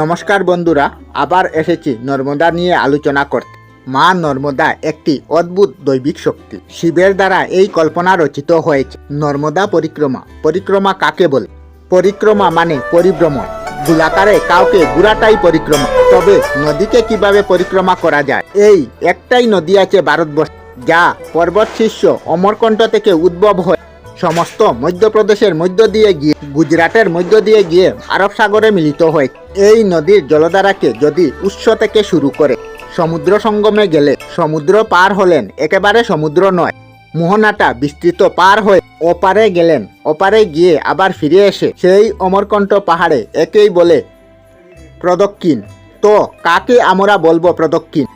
নমস্কার বন্ধুরা, আবার এসেছি নর্মদা নিয়ে আলোচনা করতে। মা নর্মদা একটি অদ্ভুত দৈবিক শক্তি। শিবের দ্বারা এই কল্পনা রচিত হয়েছে। নর্মদা পরিক্রমা। পরিক্রমা কাকে বলে? পরিক্রমা মানে পরিভ্রমণ। গোলাকারে কাউকে গুড়াটাই পরিক্রমা। তবে নদীকে কীভাবে পরিক্রমা করা যায়? এই একটাই নদী আছে ভারতবর্ষ, যা পর্বত শীর্ষ অমরকণ্ঠ থেকে উদ্ভব হয় সমস্ত মধ্যপ্রদেশের মধ্য দিয়ে গিয়ে, গুজরাটের মধ্য দিয়ে গিয়ে আরব সাগরে মিলিত হয়। এই নদীর জলধারাকে যদি উৎস থেকে শুরু করে সমুদ্র সঙ্গমে গেলে সমুদ্র পার হলেন একেবারে সমুদ্র নয়, মোহনাটা বিস্তৃত পার হয়ে ওপারে গেলেন, ওপারে গিয়ে আবার ফিরে এসে সেই অমরকণ্ঠ পাহাড়ে একেই বলে প্রদক্ষিণ। তো কাকে আমরা বলব প্রদক্ষিণ?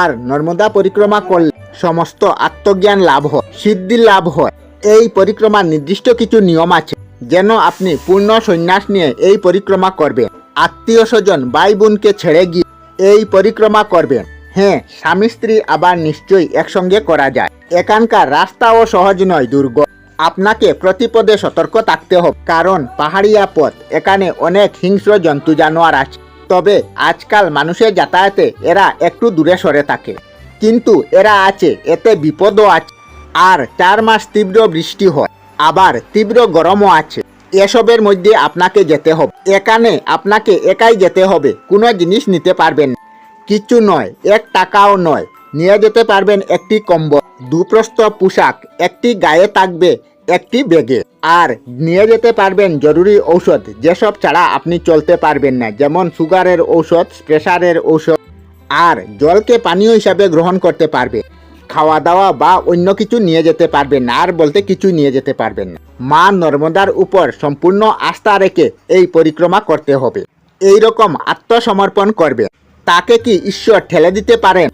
আর নর্মদা পরিক্রমা করলে সমস্ত আত্মজ্ঞান লাভ হয়, সিদ্ধি লাভ হয়। এই পরিক্রমার নির্দিষ্ট কিছু নিয়ম আছে, যেন আপনি পূর্ণ সন্ন্যাস নিয়ে এই পরিক্রমা করবেন। আত্মীয় স্বজন ভাই বোনকে ছেড়ে গিয়ে এই পরিক্রমা করবেন। হ্যাঁ স্বামী স্ত্রী আবার নিশ্চয়ই একসঙ্গে করা যায়। এখানকার রাস্তাও সহজ নয়, দুর্গ। আপনাকে প্রতিপদে সতর্ক থাকতে হবে, কারণ পাহাড়িয়া পথ এখানে অনেক হিংস্র জন্তু জানোয়ার আছে। তবে আজকাল মানুষের যাতায়াতে এরা একটু দূরে সরে থাকে। কিন্তু এরা আছে, এতে বিপদও আছে। আর চার মাস তীব্র বৃষ্টি হয়। আবার তীব্র গরমও আছে। এসবের মধ্যে আপনাকে যেতে হবে। এখানে আপনাকে একাই যেতে হবে। কোনো জিনিস নিতে পারবেন না। কিচ্ছু নয়, এক টাকাও নয়। নিয়ে যেতে পারবেন একটি কম্বল দুপ্রস্থ পোশাক, একটি গায়ে থাকবে একটি ব্যাগে। আর নিয়ে যেতে পারবেন জরুরি ঔষধ, যেসব ছাড়া আপনি চলতে পারবেন না, যেমন সুগারের ঔষধ প্রেশারের ঔষধ। আর জলকে পানীয় হিসাবে গ্রহণ করতে পারবে। খাওয়া দাওয়া বা অন্য কিছু নিয়ে যেতে পারবেন না, আর বলতে কিছু নিয়ে যেতে পারবেন না। মা নর্মদার উপর সম্পূর্ণ আস্থা রেখে এই পরিক্রমা করতে হবে। এই রকম আত্মসমর্পণ করবে। তাকে কি ঈশ্বর ঠেলে দিতে পারেন?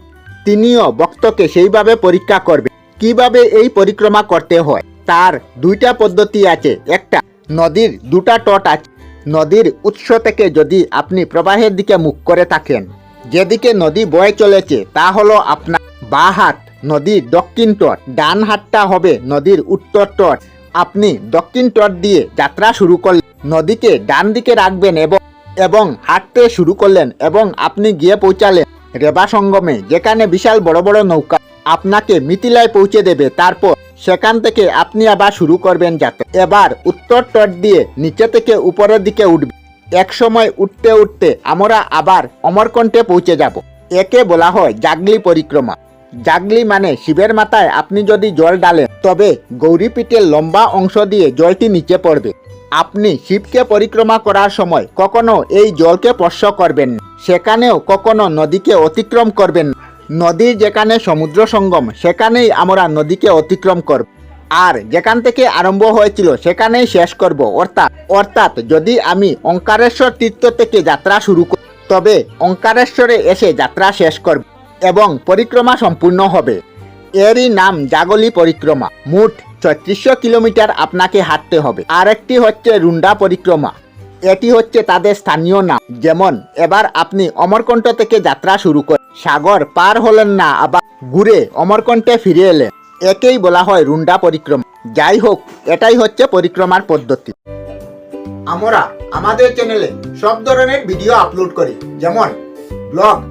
তিনিও ভক্তকে সেইভাবে পরীক্ষা করবে। কীভাবে এই পরিক্রমা করতে হয়? তার দুইটা পদ্ধতি আছে। একটা, নদীর দুটা তট আছে। নদীর উৎস থেকে যদি আপনি প্রবাহের দিকে মুখ করে থাকেন, যেদিকে নদী বয়ে চলেছে, তা হলো আপনার বা হাত। নদীর দক্ষিণ তট, ডান হাতটা হবে নদীর উত্তর তট। আপনি দক্ষিণ তট দিয়ে যাত্রা শুরু করলেন, নদীকে ডান দিকে রাখবেন এবং এবং হাঁটতে শুরু করলেন এবং আপনি গিয়ে পৌঁছালেন রেবা সঙ্গমে, যেখানে বিশাল বড় বড় নৌকা আপনাকে মিথিলায় পৌঁছে দেবে। তারপর সেখান থেকে আপনি আবার শুরু করবেন যাত্রা। এবার উত্তর তট দিয়ে নিচে থেকে উপরের দিকে উঠবে এক সময় উঠতে উঠতে আমরা আবার অমরকণ্ঠে পৌঁছে যাব। একে বলা হয় জাগলি পরিক্রমা। জাগলি মানে শিবের মাথায় আপনি যদি জল ডালেন, তবে গৌরীপীঠের লম্বা অংশ দিয়ে জলটি নিচে পড়বে। আপনি শিবকে পরিক্রমা করার সময় কখনো এই জলকে স্পর্শ করবেন সেখানেও কখনো নদীকে অতিক্রম করবেন নদীর যেখানে সমুদ্র সঙ্গম, সেখানেই আমরা নদীকে অতিক্রম করব। আর যেখান থেকে আরম্ভ হয়েছিল, সেখানেই শেষ করব। অর্থাৎ অর্থাৎ যদি আমি অঙ্কারেশ্বর তীর্থ থেকে যাত্রা শুরু করি, তবে অঙ্কারেশ্বরে এসে যাত্রা শেষ করব। এবং পরিক্রমা সম্পূর্ণ হবে। এরই নাম জাগলি পরিক্রমা। মোট ছত্রিশশো কিলোমিটার আপনাকে হাঁটতে হবে। আরেকটি হচ্ছে রুন্ডা পরিক্রমা। এটি হচ্ছে তাদের স্থানীয় নাম। যেমন, এবার আপনি অমরকণ্ঠ থেকে যাত্রা শুরু করেন সাগর পার হলেন না, আবার ঘুরে অমরকণ্ঠে ফিরে এলেন। একেই বলা হয় রুন্ডা পরিক্রমা। যাই হোক, এটাই হচ্ছে পরিক্রমার পদ্ধতি। আমরা আমাদের চ্যানেলে সব ধরনের ভিডিও আপলোড করি। যেমন ব্লগ